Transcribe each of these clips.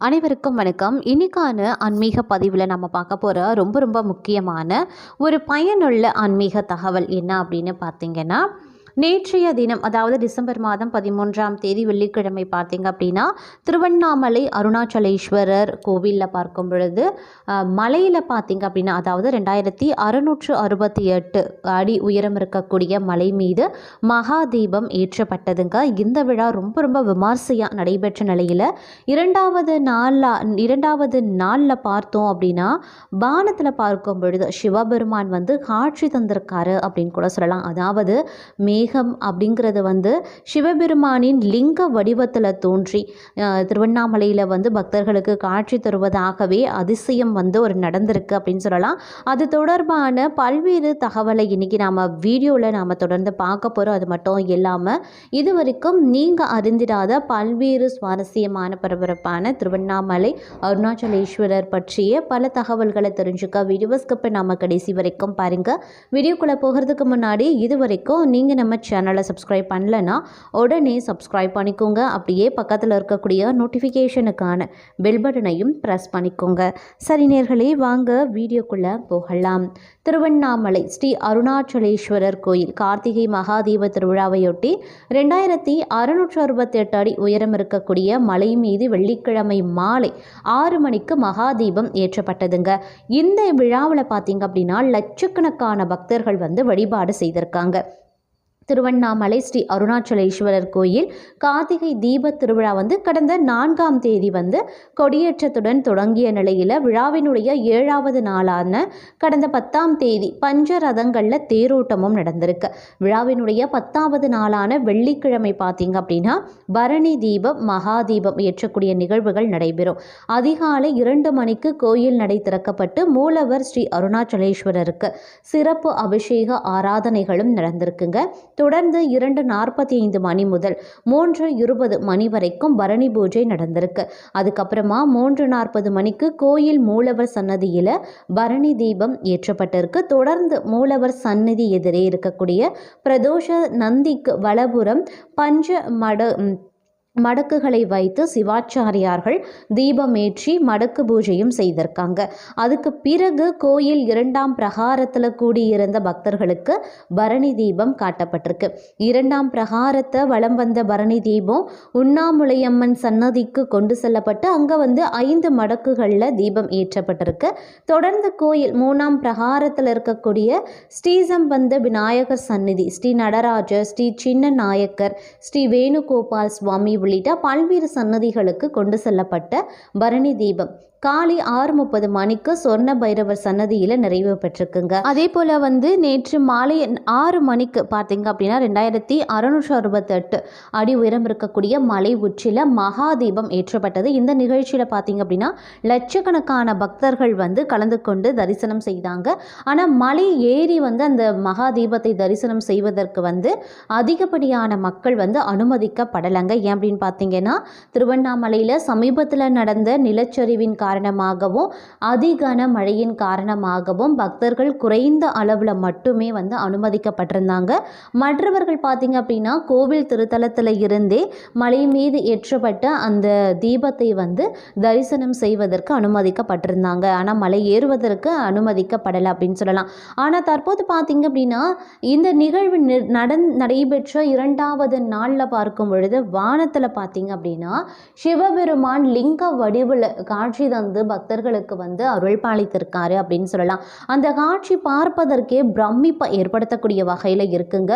அனைவருக்கும் வணக்கம். இன்னைக்கான ஆன்மீக பதிவில் நம்ம பார்க்க போகிற ரொம்ப ரொம்ப முக்கியமான ஒரு பயனுள்ள ஆன்மீக தகவல் என்ன அப்படின்னு பார்த்தீங்கன்னா நேற்றைய தினம் அதாவது டிசம்பர் மாதம் பதிமூன்றாம் தேதி வெள்ளிக்கிழமை பார்த்தீங்க அப்படின்னா திருவண்ணாமலை அருணாச்சலேஸ்வரர் கோவிலில் பார்க்கும் பொழுது மலையில் பார்த்தீங்க அப்படின்னா அதாவது ரெண்டாயிரத்தி அறுநூற்று அறுபத்தி எட்டு அடி உயரம் இருக்கக்கூடிய மலை மீது மகா தீபம் ஏற்றப்பட்டதுங்க. இந்த விழா ரொம்ப ரொம்ப விமர்சையாக நடைபெற்ற நிலையில் இரண்டாவது நாளில் இரண்டாவது நாளில் பார்த்தோம் அப்படின்னா வானத்தில் பார்க்கும் பொழுது சிவபெருமான் வந்து காட்சி தந்திருக்காரு அப்படின்னு கூட சொல்லலாம். அதாவது மேகம் அப்படிங்கிறது வந்து சிவபெருமானின் லிங்க வடிவத்தில் தோன்றி திருவண்ணாமலையில் வந்து பக்தர்களுக்கு காட்சி தருவதாகவே அதிசயம் வந்து ஒரு நடந்திருக்கு அப்படின்னு சொல்லலாம். அது தொடர்பான பல்வேறு தகவலை இன்றைக்கி நாம் வீடியோவில் நாம் தொடர்ந்து பார்க்க போகிறோம் அது மட்டும் இல்லாமல் இது வரைக்கும் நீங்கள் அறிந்திராத பல்வேறு சுவாரஸ்யமான பரபரப்பான திருவண்ணாமலை அருணாச்சலேஸ்வரர் பற்றிய பல தகவல்களை தெரிஞ்சுக்க வீடியோஸ்கப்பை நம்ம கடைசி வரைக்கும் பாருங்கள் வீடியோக்குள்ளே போகிறதுக்கு முன்னாடி இது வரைக்கும் நீங்கள் நம்ம சேனலை சப்ஸ்கிரைப் பண்ணலன்னா உடனே சப்ஸ்கிரைப் பண்ணிக்கோங்க. அப்படியே பக்கத்தில் இருக்கக்கூடிய நோட்டிஃபிகேஷனுக்கான பெல் பட்டனையும் ப்ரெஸ் பண்ணிக்கோங்க. சரி நேர்களே வாங்க வீடியோக்குள்ளே போகலாம். திருவண்ணாமலை ஸ்ரீ அருணாச்சலேஸ்வரர் கோயில் கார்த்திகை மகாதீப திருவிழாவையொட்டி ரெண்டாயிரத்தி அறுநூற்று அறுபத்தெட்டு அடி உயரம் இருக்கக்கூடிய மலை மீது வெள்ளிக்கிழமை மாலை ஆறு மணிக்கு மகாதீபம் ஏற்றப்பட்டதுங்க. இந்த விழாவில் பார்த்தீங்க அப்படின்னா லட்சக்கணக்கான பக்தர்கள் வந்து வழிபாடு செய்திருக்காங்க. திருவண்ணாமலை ஸ்ரீ அருணாச்சலேஸ்வரர் கோயில். கார்த்திகை தீப திருவிழா வந்து கடந்த நான்காம் தேதி வந்து கொடியேற்றத்துடன் தொடங்கிய நிலையில் விழாவினுடைய ஏழாவது நாளான கடந்த பத்தாம் தேதி பஞ்ச ரதங்களில் தேரோட்டமும் நடந்திருக்கு. விழாவினுடைய பத்தாவது நாளான வெள்ளிக்கிழமை பார்த்தீங்க அப்படின்னா பரணி தீபம் மகா தீபம் ஏற்றக்கூடிய நிகழ்வுகள் நடைபெறும். அதிகாலை இரண்டு மணிக்கு கோயில் நடை திறக்கப்பட்டு மூலவர் ஸ்ரீ அருணாச்சலேஸ்வரருக்கு சிறப்பு அபிஷேக ஆராதனைகளும் நடந்திருக்குங்க. தொடர்ந்து இரண்டு நாற்பத்தி ஐந்து மணி முதல் மூன்று இருபது மணி வரைக்கும் பரணி பூஜை நடந்திருக்கு. அதுக்கப்புறமா மூன்று நாற்பது மணிக்கு கோயில் மூலவர் சன்னதியில் பரணி தீபம் ஏற்றப்பட்டிருக்கு. தொடர்ந்து மூலவர் சந்நிதி எதிரே இருக்கக்கூடிய பிரதோஷ நந்திக்கு வலபுறம் பஞ்ச மட மடக்குகளை வைத்து சிவாச்சாரியார்கள் தீபமேற்றி மடக்கு பூஜையும் செய்திருக்காங்க. அதுக்கு பிறகு கோயில் இரண்டாம் பிரகாரத்தில் கூடியிருந்த பக்தர்களுக்கு பரணி தீபம் காட்டப்பட்டிருக்கு. இரண்டாம் பிரகாரத்தை வலம் வந்த பரணி தீபம் உண்ணாமுலையம்மன் சன்னதிக்கு கொண்டு செல்லப்பட்டு அங்கே வந்து ஐந்து மடக்குகளில் தீபம் ஏற்றப்பட்டிருக்கு. தொடர்ந்து கோயில் மூணாம் பிரகாரத்தில் இருக்கக்கூடிய ஸ்ரீசம்பந்த விநாயகர் சந்நிதி ஸ்ரீ நடராஜர் ஸ்ரீ சின்ன நாயக்கர் ஸ்ரீ வேணுகோபால் சுவாமி உள்ளிட்ட பல்வேறு சன்னதிகளுக்கு கொண்டு செல்லப்பட்ட பரணி தீபம். காலை ஆறு முப்பது மணிக்கு சொர்ண பைரவர் சன்னதியில் நிறைவு பெற்றிருக்குங்க. அதே போல் வந்து நேற்று மாலை ஆறு மணிக்கு பார்த்தீங்க அப்படின்னா ரெண்டாயிரத்தி அறுநூற்று அறுபத்தெட்டு அடி உயரம் இருக்கக்கூடிய மலை உச்சியில் மகாதீபம் ஏற்றப்பட்டது. இந்த நிகழ்ச்சியில் பார்த்தீங்க அப்படின்னா லட்சக்கணக்கான பக்தர்கள் வந்து கலந்து கொண்டு தரிசனம் செய்தாங்க. ஆனால் மலை ஏறி வந்து அந்த மகாதீபத்தை தரிசனம் செய்வதற்கு வந்து அதிகப்படியான மக்கள் வந்து அனுமதிக்கப்படலைங்க. ஏன் அப்படின்னு பார்த்தீங்கன்னா திருவண்ணாமலையில் சமீபத்தில் நடந்த நிலச்சரிவின் காரணமாகவும் அதிகன மழையின் காரணமாகவும் பக்தர்கள் குறைந்த அளவில் மட்டுமே வந்து அனுமதிக்கப்பட்டிருந்தாங்க. மற்றவர்கள் பார்த்தீங்க அப்படின்னா கோவில் திருத்தலத்தில் இருந்தே மலை மீது ஏற்றப்பட்ட அந்த தீபத்தை வந்து தரிசனம் செய்வதற்கு அனுமதிக்கப்பட்டிருந்தாங்க. ஆனால் மலை ஏறுவதற்கு அனுமதிக்கப்படலை அப்படின்னு சொல்லலாம். ஆனால் தற்போது பார்த்திங்க அப்படின்னா இந்த நிகழ்வு நடந் நடைபெற்ற இரண்டாவது நாளில் பார்க்கும் பொழுது வானத்தில் பார்த்திங்க அப்படின்னா சிவபெருமான் லிங்க வடிவில் காட்சி வந்து பக்தர்களுக்கு வந்து அருள் பாலித்திருக்காரு அப்படின்னு சொல்லலாம். அந்த காட்சி பார்ப்பதற்கே பிரமிப்பை ஏற்படுத்தக்கூடிய வகையில் இருக்குங்க.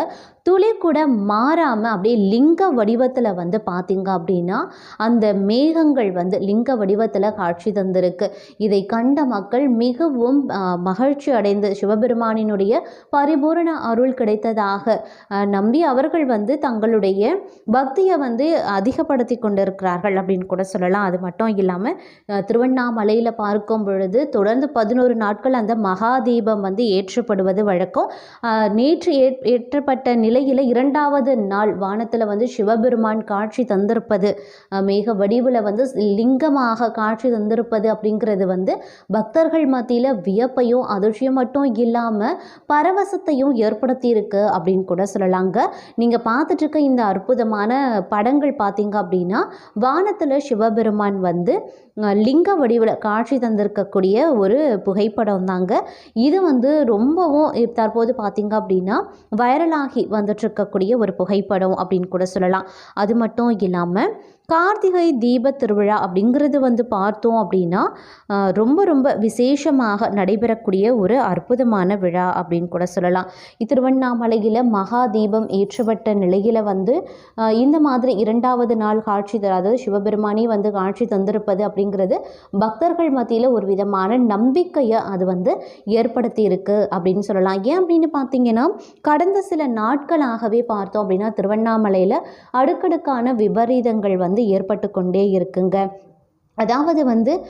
துளி கூட மாறாமல் அப்படியே லிங்க வடிவத்தில் வந்து பார்த்தீங்க அப்படின்னா அந்த மேகங்கள் வந்து லிங்க வடிவத்தில் காட்சி தந்திருக்கு. இதை கண்ட மக்கள் மிகவும் மகிழ்ச்சி அடைந்து சிவபெருமானினுடைய பரிபூரண அருள் கிடைத்ததாக நம்பி அவர்கள் வந்து தங்களுடைய பக்தியை வந்து அதிகப்படுத்தி கொண்டிருக்கிறார்கள் அப்படின்னு கூட சொல்லலாம். அது மட்டும் இல்லாமல் திருவண்ணாமலையில் பார்க்கும் பொழுது தொடர்ந்து பதினோரு நாட்கள் அந்த மகா தீபம் வந்து ஏற்றப்படுவது வழக்கம். நேற்று ஏற் ஏற்றப்பட்ட நிலையில் இரண்டாவது நாள் வானத்தில் வந்து சிவபெருமான் காட்சி தந்திருப்பது மேக வடிவில் வந்து லிங்கமாக காட்சி தந்திருப்பது அப்படிங்கிறது வந்து பக்தர்கள் மத்தியில் வியப்பையும் அதிர்ச்சியும் மட்டும் இல்லாமல் பரவசத்தையும் ஏற்படுத்தியிருக்கு அப்படின்னு கூட சொல்லலாங்க. நீங்கள் பார்த்துட்டு இருக்க இந்த அற்புதமான படங்கள் பார்த்தீங்க அப்படின்னா வானத்தில் சிவபெருமான் வந்து லிங்க வடிவில் காட்சி தந்திருக்கக்கூடிய ஒரு புகைப்படம் தாங்க இது வந்து ரொம்பவும் தற்போது பார்த்திங்க அப்படின்னா வைரலாகி வந்துட்டு இருக்கக்கூடிய ஒரு புகைப்படம் அப்படின்னு கூட சொல்லலாம். அது மட்டும் இல்லாமல் கார்த்திகை தீப திருவிழா அப்படிங்கிறது வந்து பார்த்தோம் அப்படின்னா ரொம்ப ரொம்ப விசேஷமாக நடைபெறக்கூடிய ஒரு அற்புதமான விழா அப்படின்னு கூட சொல்லலாம். திருவண்ணாமலையில் மகா தீபம் ஏற்றப்பட்ட நிலையில் வந்து இந்த மாதிரி இரண்டாவது நாள் காட்சி தர அதாவது சிவபெருமானே வந்து காட்சி தந்திருப்பது அப்படிங்கிறது பக்தர்கள் மத்தியில் ஒரு விதமான நம்பிக்கையை அது வந்து ஏற்படுத்தி இருக்கு அப்படின்னு சொல்லலாம். ஏன் அப்படின்னு பார்த்தீங்கன்னா கடந்த சில நாட்களாகவே பார்த்தோம் அப்படின்னா திருவண்ணாமலையில் அடுக்கடுக்கான விபரீதங்கள் வந்து ஏற்பட்டு கொண்டே இருக்குங்க. அதாவது வந்து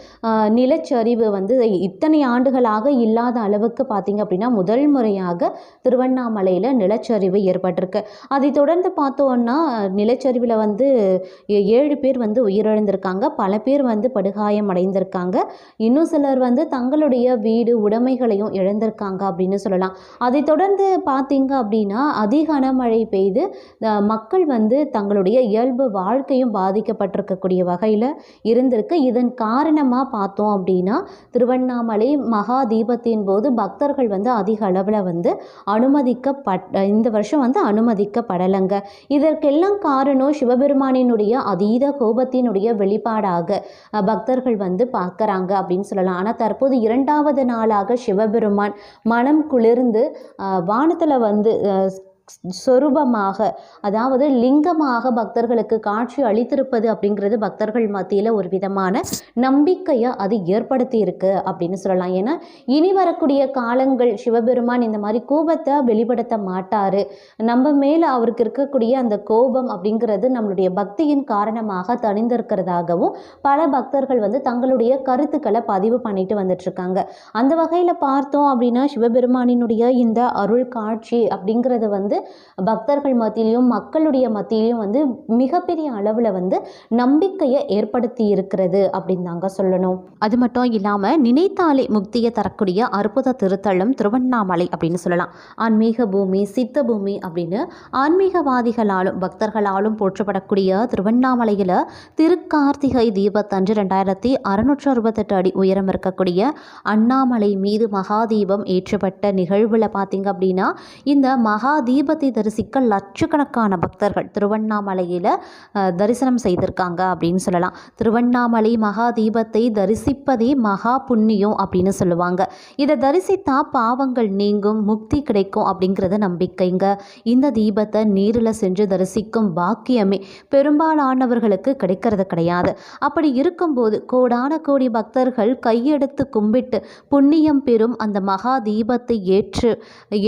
நிலச்சரிவு வந்து இத்தனை ஆண்டுகளாக இல்லாத அளவுக்கு பார்த்திங்க அப்படின்னா முதல் முறையாக திருவண்ணாமலையில் நிலச்சரிவு ஏற்பட்டிருக்கு. அதை தொடர்ந்து பார்த்தோன்னா நிலச்சரிவில் வந்து ஏ- ஏழு பேர் வந்து உயிரிழந்திருக்காங்க. பல பேர் வந்து படுகாயம் அடைந்திருக்காங்க. இன்னும் சிலர் வந்து தங்களுடைய வீடு உடைமைகளையும் இழந்திருக்காங்க அப்படின்னு சொல்லலாம். அதை தொடர்ந்து பார்த்திங்க அப்படின்னா அதிக கனமழை பெய்து மக்கள் வந்து தங்களுடைய இயல்பு வாழ்க்கையும் பாதிக்கப்பட்டிருக்கக்கூடிய வகையில் இருந்திருக்கு. இதன் காரணமாக பார்த்தோம் அப்படின்னா திருவண்ணாமலை மகா தீபத்தின் போது பக்தர்கள் வந்து அதிக அளவில் வந்து அனுமதிக்கப்பட் இந்த வருஷம் வந்து அனுமதிக்கப்படலைங்க. இதற்கெல்லாம் காரணம் சிவபெருமானினுடைய அதீத கோபத்தினுடைய வெளிப்பாடாக பக்தர்கள் வந்து பார்க்குறாங்க அப்படின்னு சொல்லலாம். ஆனால் தற்போது இரண்டாவது நாளாக சிவபெருமான் மனம் குளிர்ந்து வானத்தில் வந்து சொரூபமாக அதாவது லிங்கமாக பக்தர்களுக்கு காட்சி அளித்திருப்பது அப்படிங்கிறது பக்தர்கள் மத்தியில் ஒரு விதமான நம்பிக்கையை அது ஏற்படுத்தி இருக்கு அப்படின்னு சொல்லலாம். ஏன்னா இனி வரக்கூடிய காலங்கள் சிவபெருமான் இந்த மாதிரி கோபத்தை வெளிப்படுத்த மாட்டாரு. நம்ம மேலே அவருக்கு இருக்கக்கூடிய அந்த கோபம் அப்படிங்கிறது நம்மளுடைய பக்தியின் காரணமாக தணிந்திருக்கிறதாகவும் பல பக்தர்கள் வந்து தங்களுடைய கருத்துக்களை பதிவு பண்ணிட்டு வந்துட்டு இருக்காங்க அந்த வகையில் பார்த்தோம் அப்படின்னா சிவபெருமானினுடைய இந்த அருள் காட்சி அப்படிங்கிறது வந்து பக்தர்கள் மத்தியிலையும் மக்களுடைய மத்தியிலையும் வந்து மிகப்பெரிய அளவில் வந்து நம்பிக்கையை ஏற்படுத்தி இருக்கிறது அப்படின்னு தாங்க சொல்லணும். அது மட்டும் இல்லாமல் நினைத்தாலே முக்தியை தரக்கூடிய அற்புத திருத்தலம் திருவண்ணாமலை அப்படின்னு சொல்லலாம். ஆன்மீக பூமி சித்த பூமி அப்படின்னு ஆன்மீகவாதிகளாலும் பக்தர்களாலும் போற்றப்படக்கூடிய திருவண்ணாமலையில் திருக்கார்த்திகை தீபத்தன்று ரெண்டாயிரத்தி அறுநூற்று அறுபத்தெட்டு அடி உயரம் இருக்கக்கூடிய அண்ணாமலை மீது மகாதீபம் ஏற்றப்பட்ட நிகழ்வில் பார்த்தீங்க அப்படின்னா இந்த மகாதீப தீபத்தை தரிசிக்க லட்சக்கணக்கான பக்தர்கள் திருவண்ணாமலையில் தரிசனம் செய்திருக்காங்க அப்படின்னு சொல்லலாம். திருவண்ணாமலை மகா தீபத்தை தரிசிப்பதே மகா புண்ணியம் அப்படின்னு சொல்லுவாங்க. இதை தரிசித்தா பாவங்கள் நீங்கும் முக்தி கிடைக்கும் அப்படிங்கிறது நம்பிக்கைங்க. இந்த தீபத்தை நீரில் சென்று தரிசிக்கும் பாக்கியமே. பெரும்பாலானவர்களுக்கு கிடைக்கிறது கிடையாது. அப்படி இருக்கும்போது கோடான கோடி பக்தர்கள் கையெடுத்து கும்பிட்டு புண்ணியம் பெறும் அந்த மகா தீபத்தை ஏற்று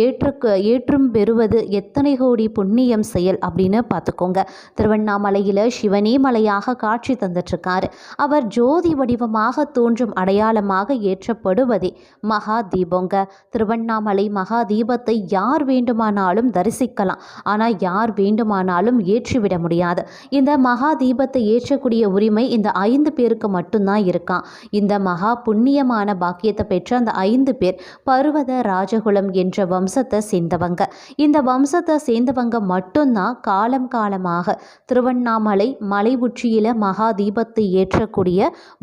ஏற்று ஏற்றும் பெறுவது எத்தனை கோடி புண்ணியம் செயல் அப்படின்னு பார்த்துக்கோங்க. திருவண்ணாமலையில் சிவனே மலையாக காட்சி தந்துட்டுருக்காரு. அவர் ஜோதி வடிவமாக தோன்றும் அடையாளமாக ஏற்றப்படுவதே மகா தீபங்க திருவண்ணாமலை மகா தீபத்தை யார் வேண்டுமானாலும் தரிசிக்கலாம். ஆனால் யார் வேண்டுமானாலும் ஏற்றிவிட முடியாது. இந்த மகா தீபத்தை ஏற்றக்கூடிய உரிமை இந்த ஐந்து பேருக்கு மட்டும்தான் இருக்கான் இந்த மகா புண்ணியமான பாக்கியத்தை பெற்ற அந்த ஐந்து பேர் பருவத ராஜகுலம் என்ற வம்சத்தை சேர்ந்தவங்க. இந்த வம்சத்தை சேர்ந்தவங்க மட்டும்தான் காலம் காலமாக திருவண்ணாமலை மலை உச்சியில் மகா தீபத்தை ஏற்றக்கூடிய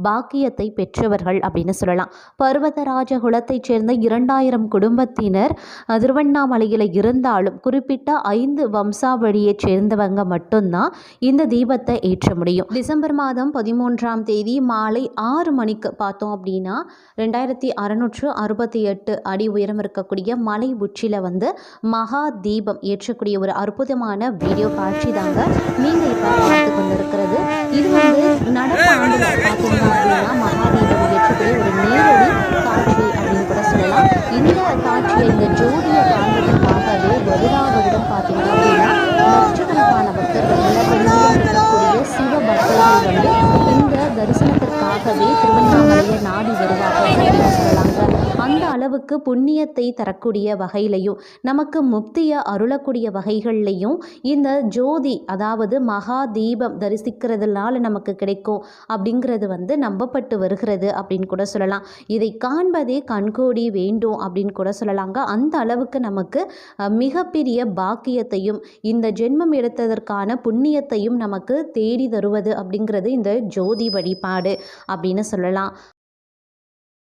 பாக்கியத்தை பெற்றவர்கள் அப்படின்னு சொல்லலாம். பர்வதராஜ குலத்தைச் சேர்ந்த இரண்டாயிரம் குடும்பத்தினர் திருவண்ணாமலையில் இருந்தாலும் குறிப்பிட்ட ஐந்து வம்சாவளியைச் சேர்ந்தவங்க மட்டும்தான் இந்த தீபத்தை ஏற்ற முடியும். டிசம்பர் மாதம் பதிமூன்றாம் தேதி மாலை ஆறு மணிக்கு பார்த்தோம் அப்படின்னா ரெண்டாயிரத்தி அறநூற்று அறுபத்தி எட்டு அடி உயரம் இருக்கக்கூடிய மலை உச்சியில் வந்து மகா தீபம் ஏற்றக்கூடிய ஒரு அற்புதமான வீடியோ காட்சி தாங்க நீங்கள் இப்போ பார்த்து கொண்டிருக்கிறது. இது வந்து நடப்பு ஆண்டுல பார்த்தீங்க அப்படின்னா மகாதீபம் ஏற்றக்கூடிய ஒரு நேரடி காட்சி அப்படின்னு கூட சொல்லலாம். இந்த காட்சியை இந்த ஜோதியை காண்பதற்காகவே வருடா வருடம் பார்த்தீங்க அப்படின்னா லட்சக்கணக்கான பக்தர்கள் உலகெங்கிலும் இருக்கக்கூடிய சிவ பக்தர்கள் வந்து இந்த தரிசனத்திற்காகவே திருவண்ணாமலையை நாடி வருவார்கள் அப்படின்னு சொல்லலாங்க அந்த அளவு நமக்கு புண்ணியத்தை தரக்கூடிய வகையிலையும் நமக்கு முக்தியை அருளக்கூடிய வகைகள்லையும் இந்த ஜோதி அதாவது மகா தீபம் தரிசிக்கிறதுனால நமக்கு கிடைக்கும் அப்படிங்கிறது வந்து நம்பப்பட்டு வருகிறது அப்படின்னு கூட சொல்லலாம். இதை காண்பதே கண்கோடி வேண்டும் அப்படின்னு கூட சொல்லலாங்க. அந்த அளவுக்கு நமக்கு மிகப்பெரிய பாக்கியத்தையும் இந்த ஜென்மம் எடுத்ததற்கான புண்ணியத்தையும் நமக்கு தேடி தருவது அப்படிங்கிறது இந்த ஜோதி வழிபாடு அப்படின்னு சொல்லலாம்.